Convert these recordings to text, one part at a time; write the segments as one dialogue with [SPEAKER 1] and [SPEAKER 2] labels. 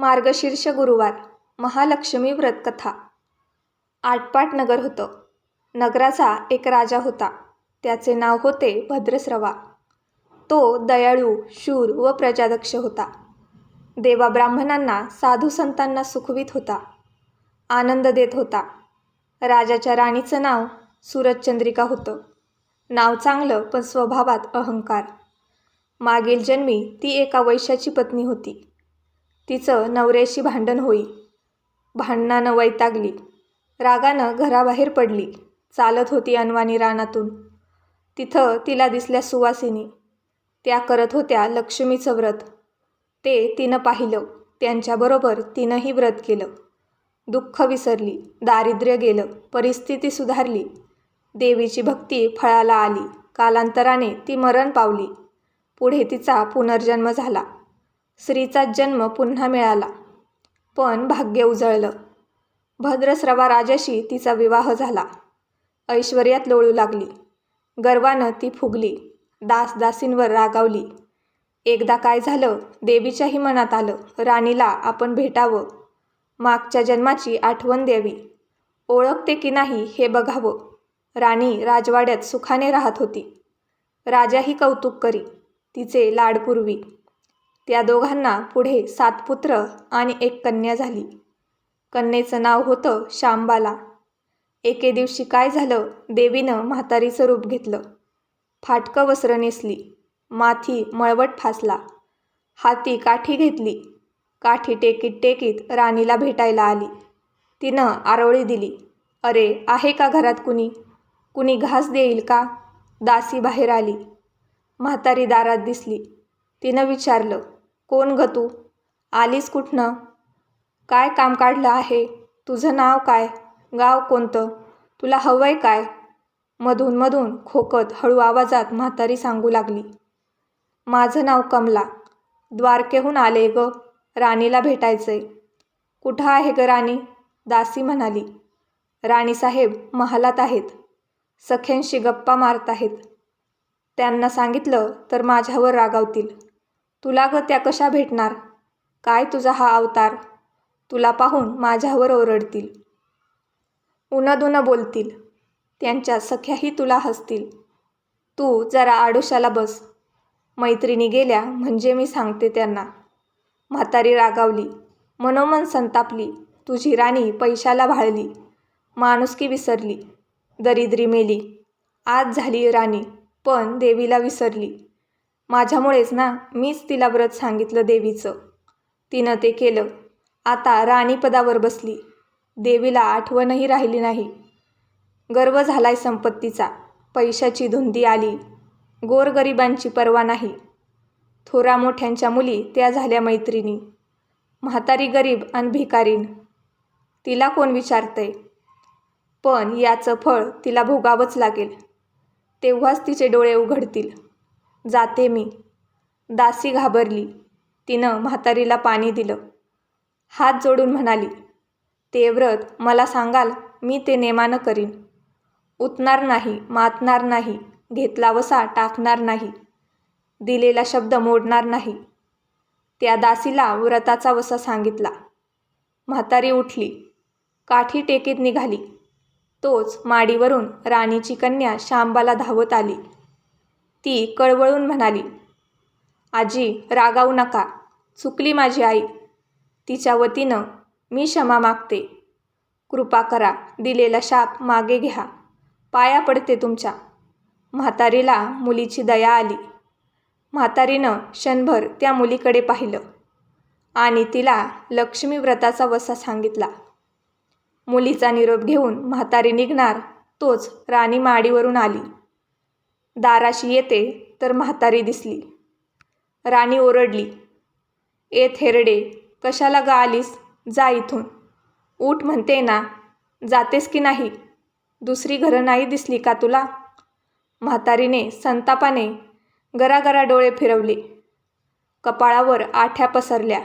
[SPEAKER 1] मार्गशीर्ष गुरुवार महालक्ष्मी व्रत कथा आटपाट नगर होतं. नगराचा एक राजा होता. त्याचे नाव होते भद्रस्रवा. तो दयाळू शूर व प्रजादक्ष होता. देवा ब्राह्मणांना साधू संतांना सुखवीत होता. आनंद देत होता. राजाच्या राणीचं नाव सूरजचंद्रिका होतं. नाव चांगलं पण स्वभावात अहंकार. मागील जन्मी ती एका वैश्याची पत्नी होती. तिचं नवऱ्याशी भांडण होई. भांडणानं वैतागली. रागानं घराबाहेर पडली. चालत होती अनवाणी रानातून. तिथं तिला दिसल्या सुवासिनी. त्या करत होत्या लक्ष्मीचं व्रत. ते तिनं पाहिलं. त्यांच्याबरोबर तिनंही व्रत केलं. दुःख विसरली. दारिद्र्य गेलं. परिस्थिती सुधारली. देवीची भक्ती फळाला आली. कालांतराने ती मरण पावली. पुढे तिचा पुनर्जन्म झाला. स्त्रीचा जन्म पुन्हा मिळाला. पण भाग्य उजळलं. भद्रस्रवा राजाशी तिचा विवाह झाला. ऐश्वर्यात लोळू लागली. गर्वानं ती फुगली. दासदासींवर रागावली. एकदा काय झालं देवीच्याही मनात आलं. राणीला आपण भेटावं. मागच्या जन्माची आठवण द्यावी. ओळखते की नाही हे बघावं. राणी राजवाड्यात सुखाने राहत होती. राजाही कौतुक करी. तिचे लाडपूर्वी त्या दोघांना पुढे सात पुत्र आणि एक कन्या झाली. कन्येचं नाव होतं शांबाला एके दिवशी काय झालं देवीनं म्हातारीचं रूप घेतलं. फाटकं वस्त्र नेसली. माथी मळवट फासला. हाती काठी घेतली. काठी टेकीत टेकीत राणीला भेटायला आली. तिनं आरोळी दिली. अरे आहे का घरात कुणी? कुणी घास देईल का? दासी बाहेर आली. म्हातारी दारात दिसली. तिनं विचारलं कोण ग तू? आलीस कुठनं? काय काम काढलं आहे? तुझं नाव काय? गाव कोणतं? तुला हवंय काय? मधून मधून खोकत हळू आवाजात म्हातारी सांगू लागली. माझं नाव कमला. द्वारकेहून आले ग. राणीला भेटायचंय. कुठं आहे ग राणी? दासी म्हणाली. राणीसाहेब महालात आहेत. सख्यांशी गप्पा मारत आहेत. त्यांना सांगितलं तर माझ्यावर रागावतील. तुला ग त्या कशा भेटणार? काय तुझा हा अवतार? तुला पाहून माझ्यावर ओरडतील. उनदुनं बोलतील. त्यांच्या सख्याही तुला हसतील. तू जरा आडोशाला बस. मैत्रिणी गेल्या म्हणजे मी सांगते त्यांना. म्हातारी रागावली. मनोमन संतापली. तुझी राणी पैशाला भाळली. माणुसकी विसरली. दरिद्री मेली. आज झाली राणी पण देवीला विसरली. माझ्यामुळेच ना मीच तिला व्रत सांगितलं देवीचं. तिनं ते केलं. आता राणीपदावर बसली. देवीला आठवणही राहिली नाही. गर्व झालाय संपत्तीचा. पैशाची धुंदी आली. गोरगरिबांची पर्वा नाही. थोरा मोठ्यांच्या मुली त्या झाल्या मैत्रिणी. म्हातारी गरीब आणि भिकारीन. तिला कोण विचारतंय? पण याचं फळ तिला भोगावंच लागेल. तेव्हाच तिचे डोळे उघडतील. जाते मी. दासी घाबरली. तिनं म्हातारीला पाणी दिलं. हात जोडून म्हणाली ते व्रत मला सांगाल मी ते नेमानं करीन. उतणार नाही मातणार नाही घेतला वसा टाकणार नाही. दिलेला शब्द मोडणार नाही. त्या दासीला व्रताचा वसा सांगितला. म्हातारी उठली. काठी टेकीत निघाली. तोच माडीवरून राणीची कन्या शांबाला धावत आली. ती कळवळून म्हणाली आजी रागावू नका. चुकली माझी आई. तिच्या वतीनं मी क्षमा मागते. कृपा करा दिलेला शाप मागे घ्या. पाया पडते तुमच्या. म्हातारीला मुलीची दया आली. म्हातारीनं क्षणभर त्या मुलीकडे पाहिलं आणि तिला लक्ष्मी व्रताचा वसा सांगितला. मुलीचा निरोप घेऊन म्हातारी निघणार तोच राणी माडीवरून आली. दाराशी येते तर म्हातारी दिसली. राणी ओरडली ए थेरडे कशाला गा आलीस? जा इथून. ऊठ म्हणते ना जातेस की नाही? दुसरी घरं नाही दिसली का तुला? म्हातारीने संतापाने गरागरा डोळे फिरवले. कपाळावर आठ्या पसरल्या.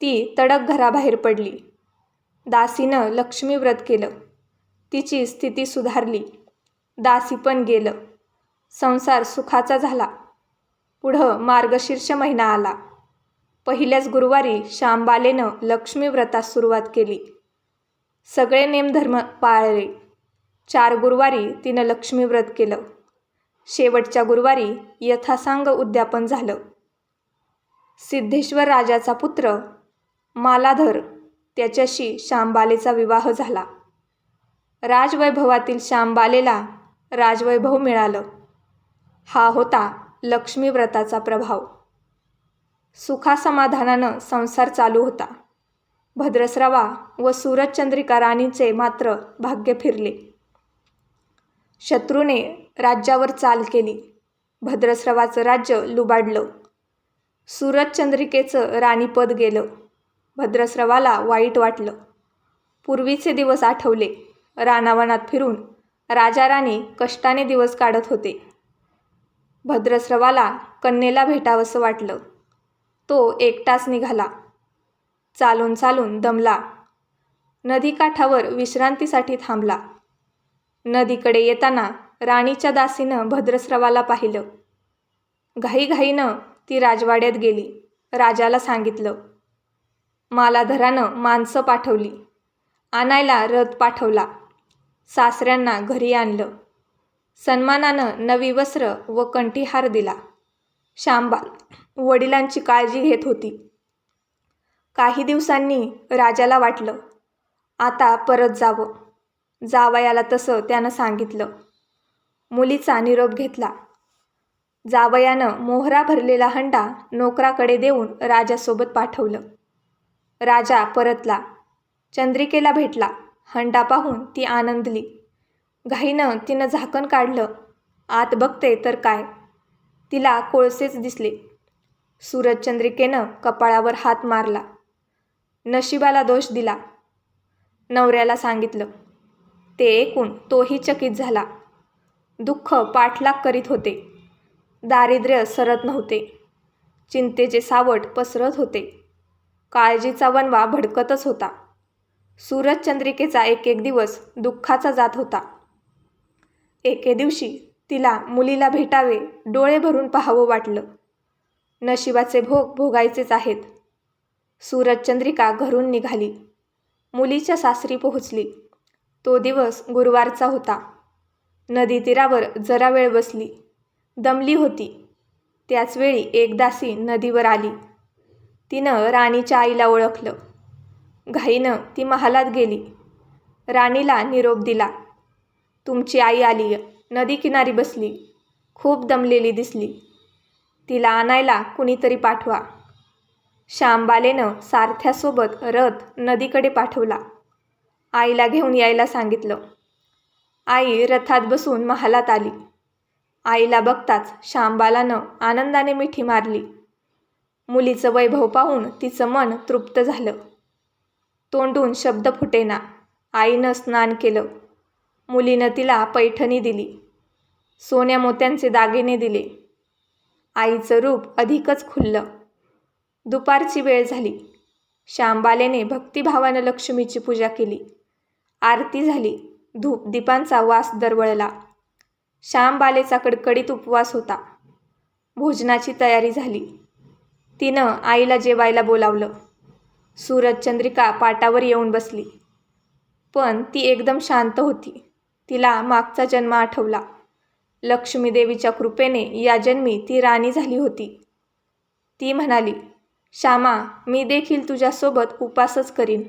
[SPEAKER 1] ती तडक घराबाहेर पडली. दासीनं लक्ष्मी व्रत केलं. तिची स्थिती सुधारली. दासी पण गेलं. संसार सुखाचा झाला. पुढं मार्गशीर्ष महिना आला. पहिल्याच गुरुवारी श्यामबालेनं लक्ष्मीव्रतास सुरुवात केली. सगळे नेमधर्म पाळले. चार गुरुवारी तिनं लक्ष्मी व्रत केलं. शेवटच्या गुरुवारी यथासांग उद्यापन झालं. सिद्धेश्वर राजाचा पुत्र मालाधर त्याच्याशी श्यामबालेचा विवाह झाला. राजवैभवातील श्यामबालेला राजवैभव मिळालं. हा होता लक्ष्मीव्रताचा प्रभाव. सुखासमाधानानं संसार चालू होता. भद्रस्रावा व सूरजचंद्रिका राणीचे मात्र भाग्य फिरले. शत्रूने राज्यावर चाल केली. भद्रस्रवाचं राज्य लुबाडलं. सूरजचंद्रिकेचं राणीपद गेलं. भद्रस्रवाला वाईट वाटलं. पूर्वीचे दिवस आठवले. रानावनात फिरून राजा राणी कष्टाने दिवस काढत होते. भद्रस्रवाला कन्येला भेटावंसं वाटलं. तो एकटाच निघाला. चालून चालून दमला. नदीकाठावर विश्रांतीसाठी थांबला. नदीकडे येताना राणीच्या दासीनं भद्रस्रवाला पाहिलं. घाईघाईनं ती राजवाड्यात गेली. राजाला सांगितलं मालाधरानं माणसं पाठवली. आणायला रथ पाठवला. सासऱ्यांना घरी आणलं. सन्मानानं नवी वस्त्र व कंठीहार दिला. शांबाल. वडिलांची काळजी घेत होती. काही दिवसांनी राजाला वाटलं आता परत जावं. जावयाला तसं त्यानं सांगितलं. मुलीचा निरोप घेतला. जावयानं मोहरा भरलेला हंडा नोकराकडे देऊन राजासोबत पाठवलं. राजा परतला. चंद्रिकेला भेटला. हंडा पाहून ती आनंदली. घाईनं तिनं झाकण काढलं. आत बघते तर काय? तिला कोळसेच दिसले. सूरजचंद्रिकेनं कपाळावर हात मारला. नशिबाला दोष दिला. नवऱ्याला सांगितलं. ते ऐकून तोही चकित झाला. दुःख पाठलाग करीत होते. दारिद्र्य सरत नव्हते. चिंतेचे सावट पसरत होते. काळजीचा वनवा भडकतच होता. सूरजचंद्रिकेचा एक एक दिवस दुःखाचा जात होता. एके दिवशी तिला मुलीला भेटावे डोळे भरून पाहावं वाटलं. नशिबाचे भोग भोगायचेच आहेत. सूरजचंद्रिका घरून निघाली. मुलीच्या सासरी पोहोचली. तो दिवस गुरुवारचा होता. नदी तीरावर जरा वेळ बसली. दमली होती. त्याचवेळी एक दासी नदीवर आली. तिनं राणीच्या आईला ओळखलं. घाईनं ती महालात गेली. राणीला निरोप दिला. तुमची आई आली नदी किनारी बसली खूप दमलेली दिसली. तिला आणायला कुणीतरी पाठवा. श्यामबालेनं सारथ्यासोबत रथ नदीकडे पाठवला. आईला घेऊन यायला सांगितलं. आई रथात बसून महालात आली. आईला बघताच श्यामबालानं आनंदाने मिठी मारली. मुलीचं वैभव पाहून तिचं मन तृप्त झालं. तोंडून शब्द फुटेना. आईनं स्नान केलं. मुलीनं तिला पैठणी दिली. सोन्या मोत्यांचे दागिने दिले. आईचं रूप अधिकच खुललं दुपारची वेळ झाली. श्यामबालेने भक्तिभावानं लक्ष्मीची पूजा केली. आरती झाली. धूप दीपांचा वास दरवळला. श्यामबालेचा कडकडीत उपवास होता. भोजनाची तयारी झाली. तिनं आईला जेवायला बोलावलं. सूरज चंद्रिका पाटावर येऊन बसली. पण ती एकदम शांत होती. तिला मागचा जन्म आठवला. लक्ष्मीदेवीच्या कृपेने या जन्मी ती राणी झाली होती. ती म्हणाली श्यामा मी देखील तुझ्यासोबत उपासच करीन.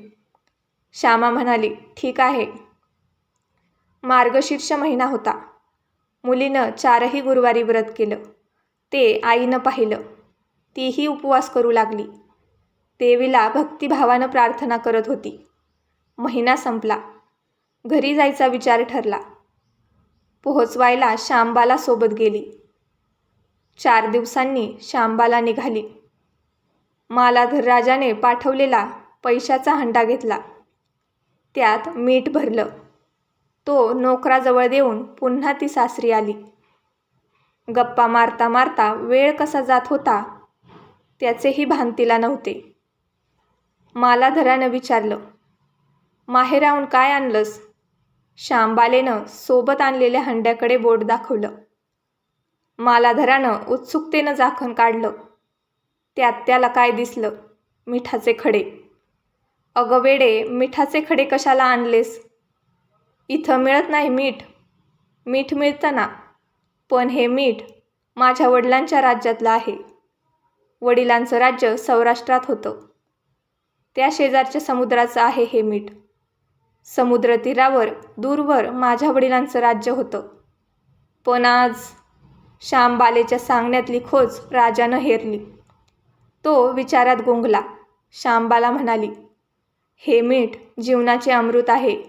[SPEAKER 1] श्यामा म्हणाली ठीक आहे. मार्गशीर्ष महिना होता. मुलीनं चारही गुरुवारी व्रत केलं. ते आईनं पाहिलं. तीही उपवास करू लागली. देवीला भक्तिभावानं प्रार्थना करत होती. महिना संपला. घरी जायचा विचार ठरला. पोहोचवायला श्यामबाला सोबत गेली. चार दिवसांनी श्यामबाला निघाली. मालाधर राजाने पाठवलेला पैशाचा हंडा घेतला. त्यात मीठ भरलं. तो नोकराजवळ देऊन पुन्हा ती सासरी आली. गप्पा मारता मारता वेळ कसा जात होता त्याचेही भान तिला नव्हते. मालाधरानं विचारलं माहेराहून काय आणलंस? श्यामबालेनं सोबत आणलेल्या हंड्याकडे बोट दाखवलं. मालाधरानं उत्सुकतेनं झाकण काढलं. त्यात त्याला काय दिसलं? मिठाचे खडे. अगं वेडे मिठाचे खडे कशाला आणलेस? इथं मिळत नाही मीठ. मीठ मिळतं ना पण हे मीठ माझ्या वडिलांच्या राज्यातलं आहे. वडिलांचं राज्य सौराष्ट्रात होतं. त्या शेजारच्या समुद्राचं आहे हे मीठ. समुद्रतीरावर दूरवर माझ्या वडिलांचं राज्य होतं. पण आज श्यामबालेच्या सांगण्यातली खोज राजानं हेरली. तो विचारात गुंगला. श्यामबाला म्हणाली हे मीठ जीवनाचे अमृत आहे.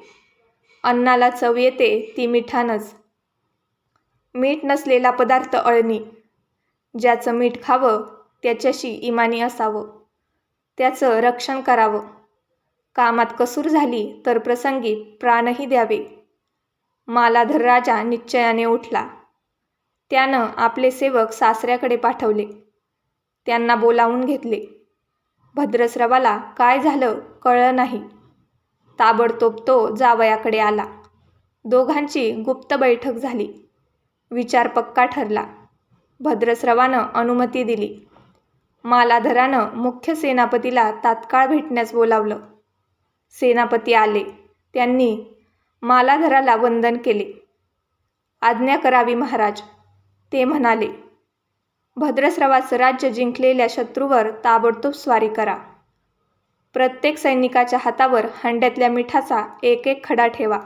[SPEAKER 1] अन्नाला चव येते ती मिठानंच. मीठ नसलेला पदार्थ अळणी. ज्याचं मीठ खावं त्याच्याशी इमानी असावं. त्याचं रक्षण करावं. कामात कसूर झाली तर प्रसंगी प्राणही द्यावे. मालाधर राजा निश्चयाने उठला. त्यानं आपले सेवक सासऱ्याकडे पाठवले. त्यांना बोलावून घेतले. भद्रस्रवाला काय झालं कळलं नाही. ताबडतोब तो जावयाकडे आला. दोघांची गुप्त बैठक झाली. विचार पक्का ठरला. भद्रस्रवानं अनुमती दिली. मालाधरानं मुख्य सेनापतीला तात्काळ भेटण्यास बोलावलं. सेनापती आले. त्यांनी मालाधराला वंदन केले. आज्ञा करावी महाराज ते म्हणाले. भद्रस्रवाचं राज्य जिंकलेल्या शत्रूवर ताबडतोब स्वारी करा. प्रत्येक सैनिकाच्या हातावर हंड्यातल्या मिठाचा एक एक खडा ठेवा.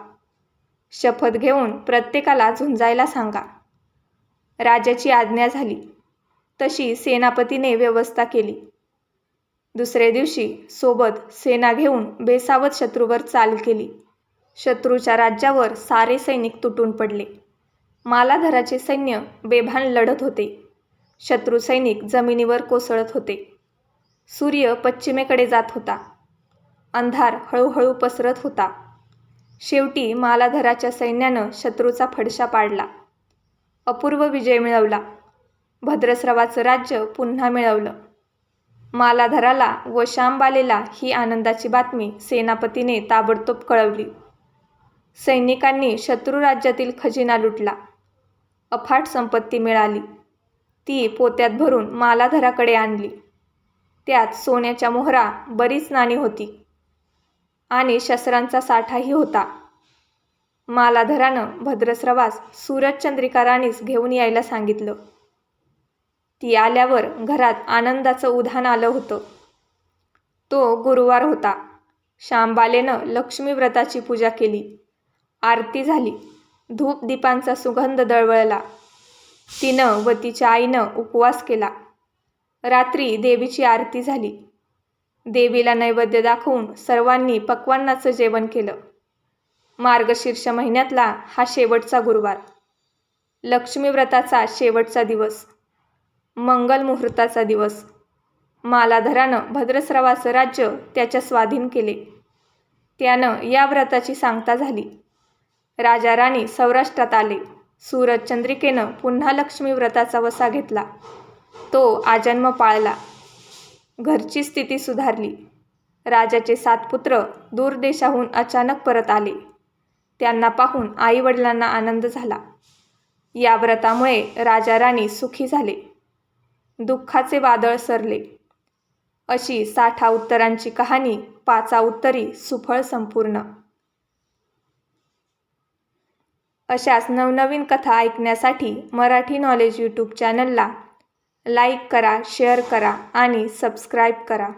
[SPEAKER 1] शपथ घेऊन प्रत्येकाला झुंजायला सांगा. राजाची आज्ञा झाली. तशी सेनापतीने व्यवस्था केली. दुसऱ्या दिवशी सोबत सेना घेऊन बेसावत शत्रूवर चाल केली. शत्रूच्या राज्यावर सारे सैनिक तुटून पडले. मालाधराचे सैन्य बेभान लढत होते. शत्रू सैनिक जमिनीवर कोसळत होते. सूर्य पश्चिमेकडे जात होता. अंधार हळूहळू पसरत होता. शेवटी मालाधराच्या सैन्यानं शत्रूचा फडशा पाडला. अपूर्व विजय मिळवला. भद्रस्रवाचं राज्य पुन्हा मिळवलं. मालाधराला व श्यामबालेला ही आनंदाची बातमी सेनापतीने ताबडतोब कळवली. सैनिकांनी शत्रू राज्यातील खजिना लुटला. अफाट संपत्ती मिळाली. ती पोत्यात भरून मालाधराकडे आणली. त्यात सोन्याच्या मोहरा बरीच नाणी होती. आणि शस्त्रांचा साठाही होता. मालाधरानं भद्रस्रवास सूरजचंद्रिका राणीस घेऊन यायला सांगितलं. ती आल्यावर घरात आनंदाचं उधाण आलं होतं. तो गुरुवार होता. श्यामबालेनं लक्ष्मी व्रताची पूजा केली. आरती झाली. धूप दीपांचा सुगंध दळवळला. तिनं व तिच्या आईनं उपवास केला. रात्री देवीची आरती झाली. देवीला नैवेद्य दाखवून सर्वांनी पक्वान्नाचं जेवण केलं. मार्गशीर्ष महिन्यातला हा शेवटचा गुरुवार. लक्ष्मी व्रताचा शेवटचा दिवस. मंगल मुहूर्ताचा दिवस. मालाधरानं भद्रस्रावाचं राज्य त्याच्या स्वाधीन केले. त्यानं या व्रताची सांगता झाली. राजा राणी सौराष्ट्रात आले. सूरज चंद्रिकेनं पुन्हा लक्ष्मी व्रताचा वसा घेतला. तो आजन्म पाळला. घरची स्थिती सुधारली. राजाचे सात पुत्र दूरदेशाहून अचानक परत आले. त्यांना पाहून आईवडिलांना आनंद झाला. या व्रतामुळे राजा राणी सुखी झाले. दुःखाचे वादळ सरले. अशी साठा उत्तरांची कहाणी पाचा उत्तरी सुफळ संपूर्ण. अशाच नवनवीन कथा ऐकण्यासाठी मराठी नॉलेज यूट्यूब चॅनलला लाईक करा शेअर करा आणि सबस्क्राईब करा.